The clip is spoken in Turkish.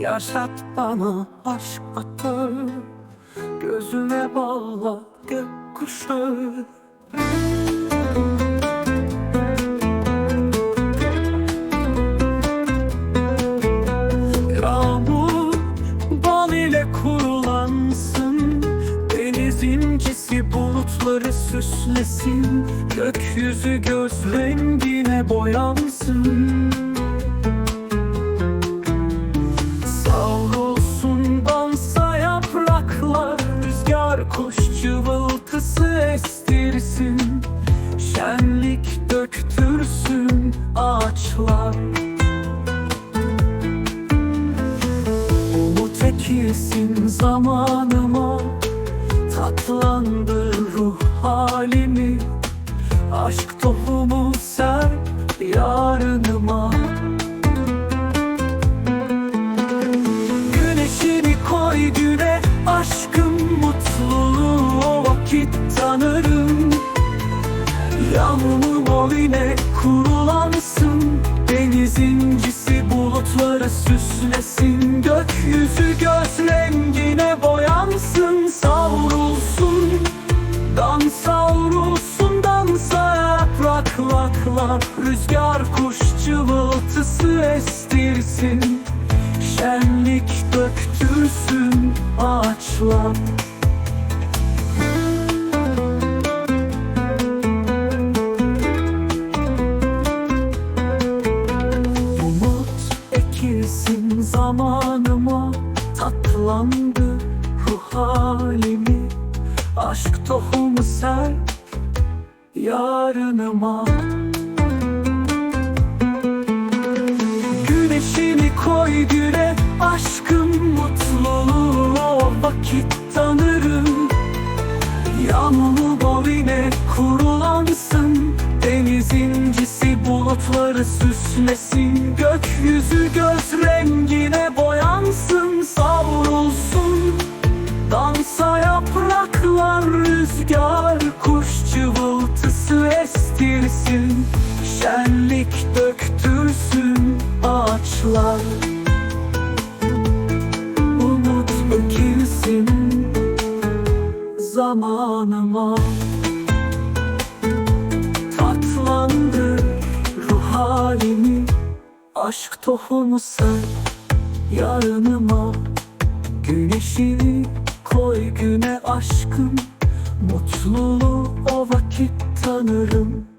Yaşat bana aşk atı Gözüme bağla gökkuşağı. Yağmur bal ile kurulansın Deniz incisi bulutları süslesin Gökyüzü göz rengine boyansın Kuş cıvıltısı estirsin Şenlik döktürsün ağaçlar. Umut ekilsin zamanıma Tatlandır ruh halimi. Aşk tohumu Boyne kurulansın Deniz incisi bulutları süslesin. Gökyüzü göz rengine boyansın Savrulsun. Dans savrulsun dansa yapraklar Rüzgar kuş cıvıltısı estirsin. Şenlik döktürsün ağaçlar zamanıma Tatlandı ruh halimi. Aşk tohumu ser yarınıma. Güneşini koy güne Aşkım mutluluğu. Vakit tanırım. Yağmurlu boyne kurulansın. Deniz incisi bulutları süslesin Gökyüzü göz rengine boyansın Savrulsun. Dansa yapraklar rüzgar Kuş cıvıltısı estirsin. Şenlik döktürsün ağaçlar. Umut ekilsin zamanıma Aşk tohumu sen yarınıma. Güneşini koy güne aşkım. Mutluluğu o vakit tanırım